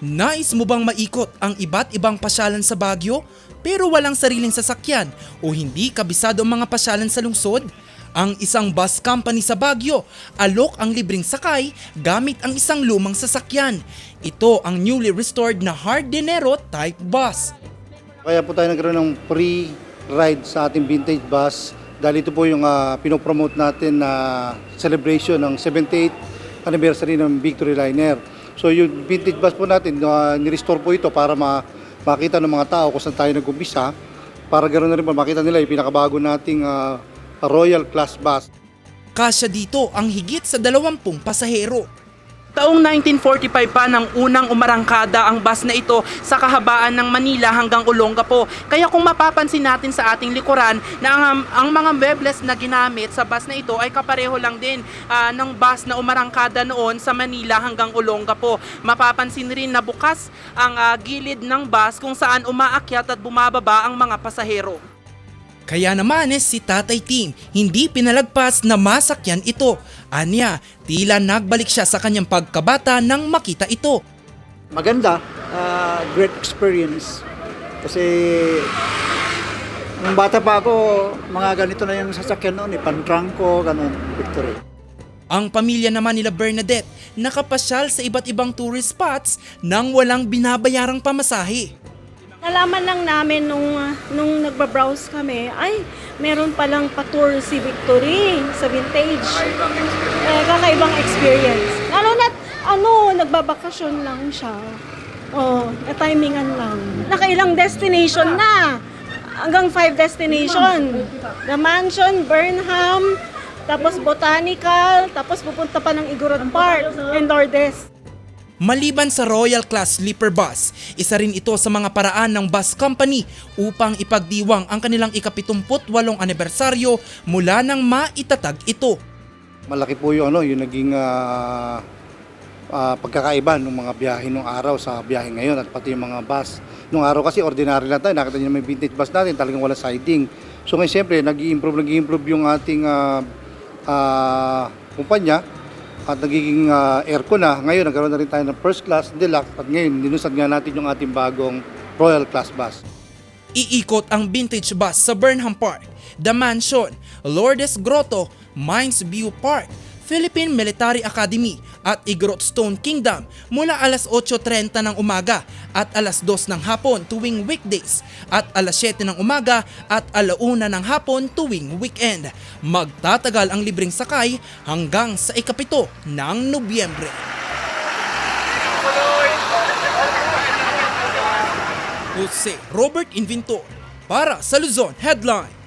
Nais mo bang maikot ang iba't ibang pasyalan sa Baguio pero walang sariling sasakyan o hindi kabisado ang mga pasyalan sa lungsod? Ang isang bus company sa Baguio, alok ang libreng sakay gamit ang isang lumang sasakyan. Ito ang newly restored na hard dinero type bus. Kaya po tayo nagkaroon ng free ride sa ating vintage bus dahil ito po yung uh, pinopromote natin na celebration ng 78th anniversary ng Victory Liner. So yung vintage bus po natin, uh, nirestore po ito para ma makita ng mga tao kung saan tayo nag-umpisa para ganoon na rin po makita nila yung pinakabago nating uh, Royal Class Bus. Kasya dito ang higit sa 20 pasahero. Taong 1945 pa nang unang umarangkada ang bus na ito sa kahabaan ng Manila hanggang Olongapo. Kaya kung mapapansin natin sa ating likuran na ang, ang mga mebles na ginamit sa bus na ito ay kapareho lang din ah, ng bus na umarangkada noon sa Manila hanggang Olongapo. Mapapansin rin na bukas ang ah, gilid ng bus kung saan umaakyat at bumababa ang mga pasahero. Kaya naman eh, si Tatay Tim hindi pinalagpas na masakyan ito. Anya, tila nagbalik siya sa kanyang pagkabata nang makita ito. maganda, ah, great experience. Kasi nung bata pa ako, mga ganito na yung sasakyan noon, eh, pantrangko, ganun, victory. Ang pamilya naman nila Bernadette nakapasyal sa iba't ibang tourist spots nang walang binabayarang pamasahe. Nalaman lang namin nung, nung nagbabrowse kami, ay, meron palang pa-tour si Victory sa vintage. Eh, kakaibang experience. Lalo na, ano, nagbabakasyon lang siya. Oh, na-timingan lang. Nakailang destination na. Hanggang five destination. The Mansion, Burnham, tapos Botanical, tapos pupunta pa ng Igorot Park and Lourdes. Maliban sa Royal Class Sleeper Bus, isa rin ito sa mga paraan ng bus company upang ipagdiwang ang kanilang ikapitumput-walong anibersaryo mula nang maitatag ito. Malaki po yung, ano, yung naging ah, ah, pagkakaiba ng mga biyahe nung araw sa biyahe ngayon at pati yung mga bus. Nung araw kasi ordinary lang tayo, nakita niyo naman yung vintage bus natin, talagang wala siding. So ngayon siyempre, nag-i-improve, nag-i-improve yung ating ah, ah, kumpanya at nagiging ah, aircon na. Ngayon, nagkaroon na rin tayo ng first class, deluxe at ngayon, linusad nga natin yung ating bagong Royal Class bus. Iikot ang vintage bus sa Burnham Park, The Mansion, Lourdes Grotto, Mines View Park, Philippine Military Academy at Igorot Stone Kingdom mula alas 8.30 ng umaga at alas 2 ng hapon tuwing weekdays at alas 7 ng umaga at alauna ng hapon tuwing weekend. Magtatagal ang libreng sakay hanggang sa ikapito ng Nobyembre. Jose Robert Inventor para sa Luzon Headline.